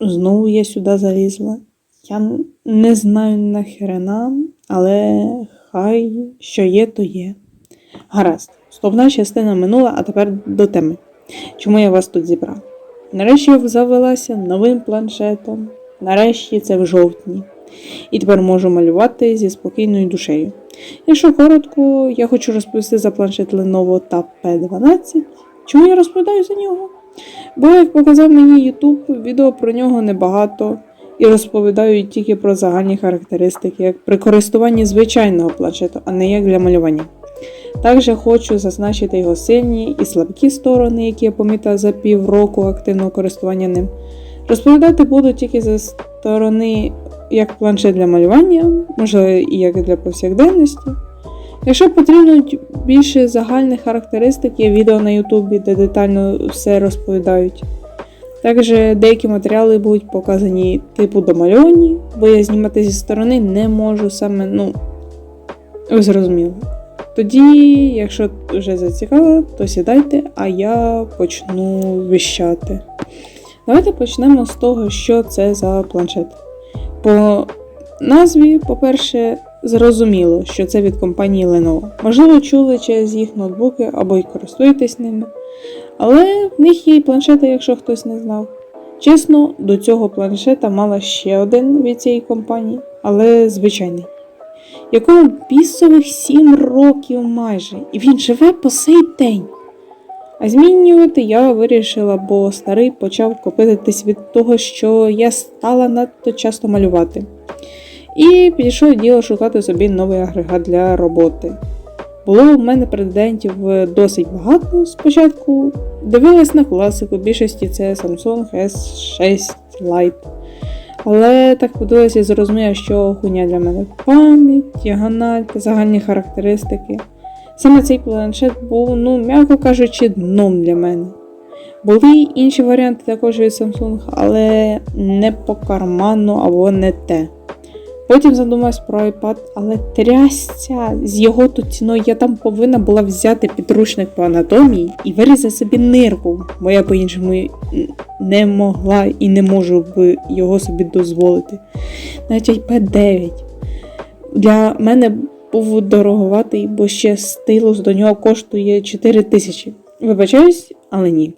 знову я сюди залізла. Я не знаю нахрена, але хай що є, то є. Гаразд, вступна частина минула, а тепер до теми. Чому я вас тут зібрав? Нарешті я завелася новим планшетом. Нарешті це в жовтні. І тепер можу малювати зі спокійною душею. Якщо коротко, я хочу розповісти за планшет Lenovo Tab P12. Чому я розповідаю за нього? Бо, як показав мені YouTube, відео про нього небагато і розповідають тільки про загальні характеристики, як при користуванні звичайного планшету, а не як для малювання. Також хочу зазначити його сильні і слабкі сторони, які я помітила за півроку активного користування ним. Розповідати буду тільки за сторони як планшет для малювання, можливо, і як для повсякденності. Якщо потрібно більше загальних характеристик, є відео на Ютубі, де детально все розповідають. Також деякі матеріали будуть показані типу домальовані, бо я знімати зі сторони не можу саме, ну, ви зрозуміли. Тоді, якщо вже зацікавило, то сідайте, а я почну віщати. Давайте почнемо з того, що це за планшет. По назві, по-перше, зрозуміло, що це від компанії Lenovo. Можливо, чули через їх ноутбуки або й користуєтесь ними. Але в них є і планшети, якщо хтось не знав. Чесно, до цього планшета мала ще один від цієї компанії, але звичайний. Якому бісових 7 років майже, і він живе по сей день. А змінювати я вирішила, бо старий почав копитись від того, що я стала надто часто малювати. І підійшло діло шукати собі новий агрегат для роботи. Було в мене претендентів досить багато спочатку. Дивилась на класику, в більшості це Samsung S6 Lite. Але так подивилася і зрозуміла, що хуйня для мене пам'ять, діагональ та загальні характеристики. Саме цей планшет був, ну, м'яко кажучи, дном для мене. Були інші варіанти також від Samsung, але не по карману або не те. Потім задумалась про iPad, але трясця з його тут ціною я там повинна була взяти підручник по анатомії і вирізати собі нирку, бо я по-іншому не могла і не можу би його собі дозволити. Навіть iPad 9. Для мене був дороговатий, бо ще стилус до нього коштує 4 тисячі. Вибачаюсь, але ні.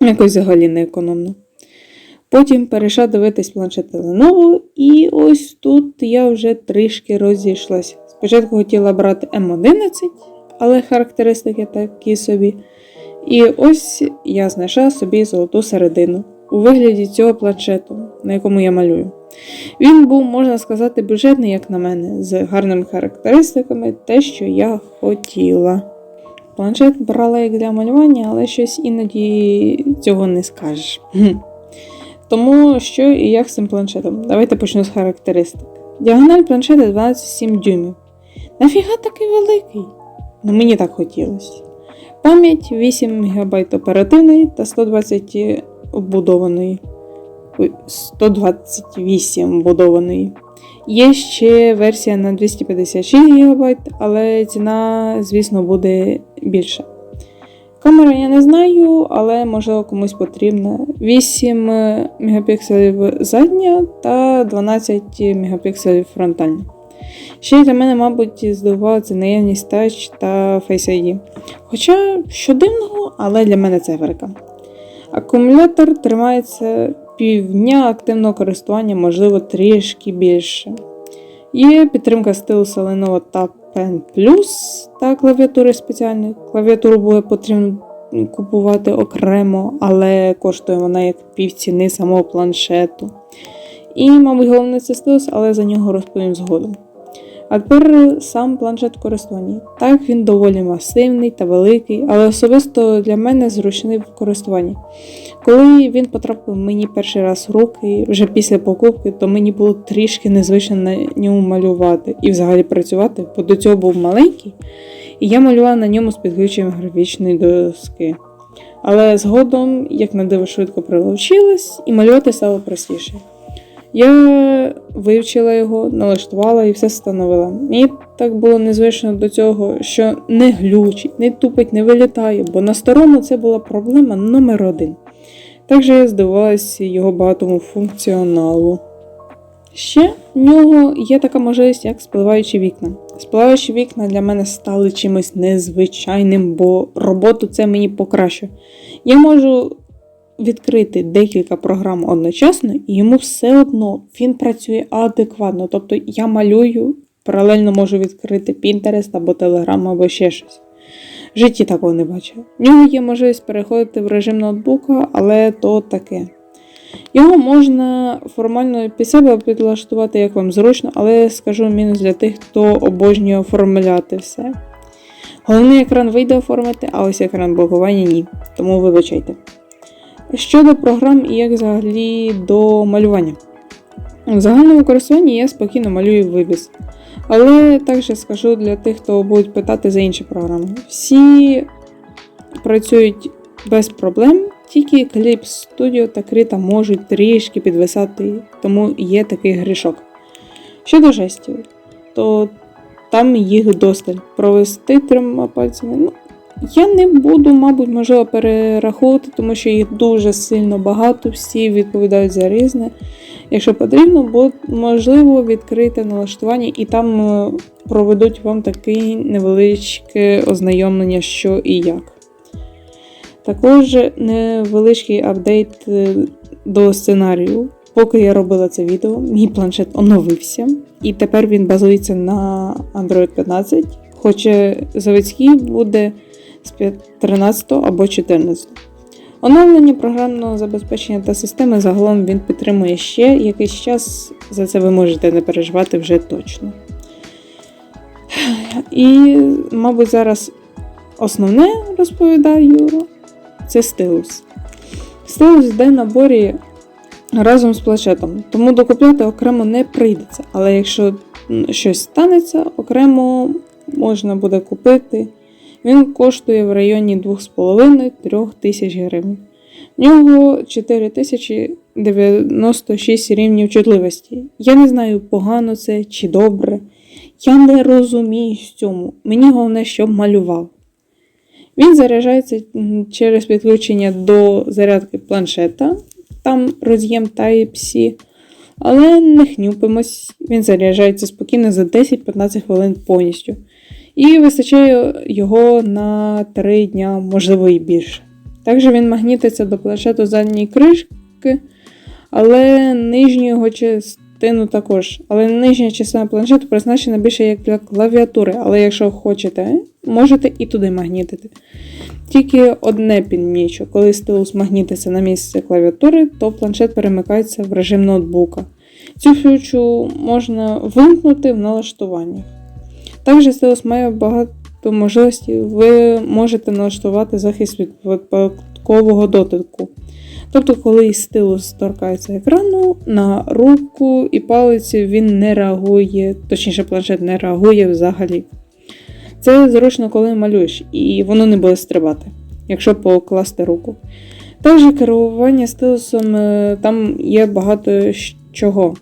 Якось взагалі не економно. Потім перейшла дивитись планшети Lenovo, і ось тут я вже трішки розійшлася. Спочатку хотіла брати М11, але характеристики такі собі. І ось я знайшла собі золоту середину у вигляді цього планшету, на якому я малюю. Він був, можна сказати, бюджетний, як на мене, з гарними характеристиками, те, що я хотіла. Планшет брала як для малювання, але щось іноді цього не скажеш. Тому що і як з цим планшетом? Давайте почну з характеристик. Діагональ планшета 12,7 дюймів. Нафіга такий великий? Ну мені так хотілося. Пам'ять 8 ГБ оперативної та 120 вбудованої. 128 вбудованої. Є ще версія на 256 ГБ, але ціна, звісно, буде більша. Камера я не знаю, але можливо комусь потрібна. 8 мегапікселів задня та 12 мегапікселів фронтальна. Ще для мене, мабуть, здивувала це наявність Touch та Face ID. Хоча, що дивного, але для мене це велика. Акумулятор тримається півдня активного користування, можливо, трішки більше. Є підтримка стилуса Lenovo Tab Pen та клавіатури спеціальні. Клавіатуру буде потрібно купувати окремо, але коштує вона як півціни самого планшету. І, мабуть, головне це стилус, але за нього розповім згодом. А тепер сам планшет користування. Так, він доволі масивний та великий, але особисто для мене зручний в користуванні. Коли він потрапив мені перший раз в руки, вже після покупки, то мені було трішки незвично на ньому малювати і взагалі працювати, бо до цього був маленький, і я малювала на ньому з підключенням графічної доски. Але згодом, як на диво, швидко прилучилась, і малювати стало простіше. Я вивчила його, налаштувала і все встановила. Мені так було незвично до цього, що не глючить, не тупить, не вилітає, бо на старому це була проблема номер один. Також я здивувалася його багатому функціоналу. Ще в нього є така можливість, як спливаючі вікна. Спливаючі вікна для мене стали чимось незвичайним, бо роботу це мені покращує. Я можу відкрити декілька програм одночасно, і йому все одно він працює адекватно. Тобто я малюю, паралельно можу відкрити Pinterest або Telegram, або ще щось. В житті такого не бачив. В нього є можливість переходити в режим ноутбука, але то таке. Його можна формально під себе підлаштувати, як вам зручно, але скажу мінус для тих, хто обожнює оформляти все. Головний екран вийде оформити, а ось екран блокування ні. Тому вибачайте. Щодо програм і як взагалі до малювання. В загальному користуванні я спокійно малюю вивіз. Але також скажу для тих, хто будуть питати за інші програми. Всі працюють без проблем, тільки Clip Studio та Krita можуть трішки підвисати, тому є такий грішок. Щодо жестів, то там їх досталь. Провести трьома пальцями. Ну, я не буду, мабуть, можливо, перераховувати, тому що їх дуже сильно багато, всі відповідають за різне. Якщо потрібно, можливо відкрити налаштування і там е, проведуть вам таке невеличке ознайомлення, що і як. Також невеличкий апдейт е, до сценарію. Поки я робила це відео, мій планшет оновився, і тепер він базується на Android 15, хоча заводський буде з 13 або 14. Оновлення програмного забезпечення та системи загалом він підтримує ще якийсь час, за це ви можете не переживати вже точно. І, мабуть, зараз основне розповідаю це стилус. Стилус йде в наборі разом з планшетом, тому докупляти окремо не прийдеться. Але якщо щось станеться, окремо можна буде купити. Він коштує в районі 2,5-3 тисяч гривень. В нього 4096 рівнів чутливості. Я не знаю, погано це чи добре. Я не розумію в цьому. Мені головне, щоб малював. Він заряджається через підключення до зарядки планшета, там роз'єм Type-C. Але не хнюпимось, він заряджається спокійно за 10-15 хвилин повністю. І вистачає його на 3 дня, можливо і більше. Також він магнітиться до планшету задньої кришки, але нижню його частину також. Але нижня частина планшету призначена більше як для клавіатури. Але якщо хочете, можете і туди магнітити. Тільки одне підмічу, коли стилус магнітиться на місце клавіатури, то планшет перемикається в режим ноутбука. Цю фічу можна вимкнути в налаштуваннях. Також стилус має багато можливостей. Ви можете налаштувати захист від випадкового дотику. Тобто, коли стилус торкається екрану, на руку і палиці він не реагує, точніше, планшет не реагує взагалі. Це зручно, коли малюєш, і воно не буде стрибати, якщо покласти руку. Також керування стилусом е, там є багато чого.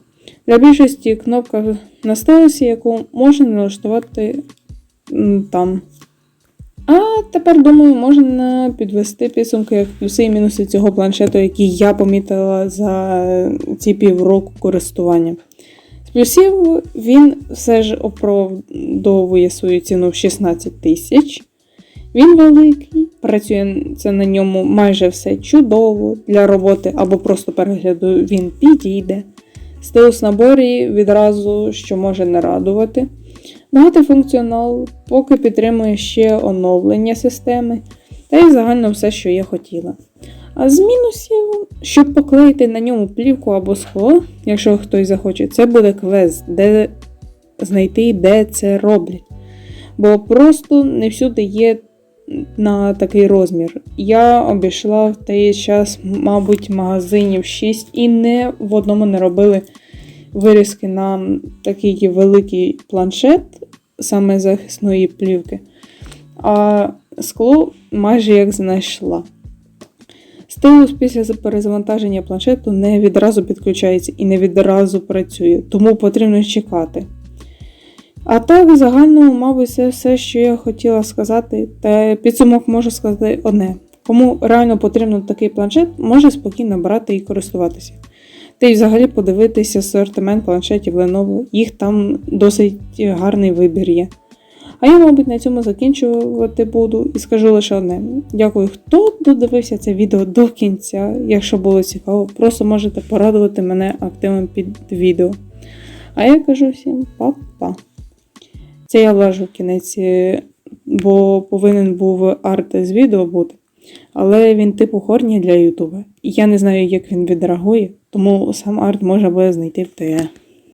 Для більшості кнопка на стилусі, яку можна налаштувати там. А тепер, думаю, можна підвести підсумки як плюси і мінуси цього планшету, які я помітила за ці півроку користування. З плюсів він все ж оправдовує свою ціну в 16 тисяч. Він великий, працює це на ньому майже все чудово. Для роботи або просто перегляду він підійде. Стилус наборі відразу, що може не радувати. Багатий функціонал, поки підтримує ще оновлення системи, та й загально все, що я хотіла. А з мінусів, щоб поклеїти на ньому плівку або скло, якщо хтось захоче, це буде квест, де знайти, де це роблять. Бо просто не всюди є на такий розмір. Я обійшла в той час, мабуть, магазинів 6 і не в одному не робили вирізки на такий великий планшет саме захисної плівки. А скло майже як знайшла. Стилус після перезавантаження планшету не відразу підключається і не відразу працює, тому потрібно чекати. А так, в загальному, мабуть, це все, що я хотіла сказати. Та підсумок можу сказати одне: Кому реально потрібно такий планшет, може спокійно брати і користуватися. Та й взагалі подивитися асортимент планшетів Lenovo. Їх там досить гарний вибір є. А я, мабуть, на цьому закінчувати буду і скажу лише одне: дякую, хто додивився це відео до кінця. Якщо було цікаво, просто можете порадувати мене активом під відео. А я кажу всім па-па. Це я влажу в кінець, е, бо повинен був арт з відео бути. Але він типу хорні для Ютуба. І я не знаю, як він відреагує, тому сам арт можна буде знайти в ТГ.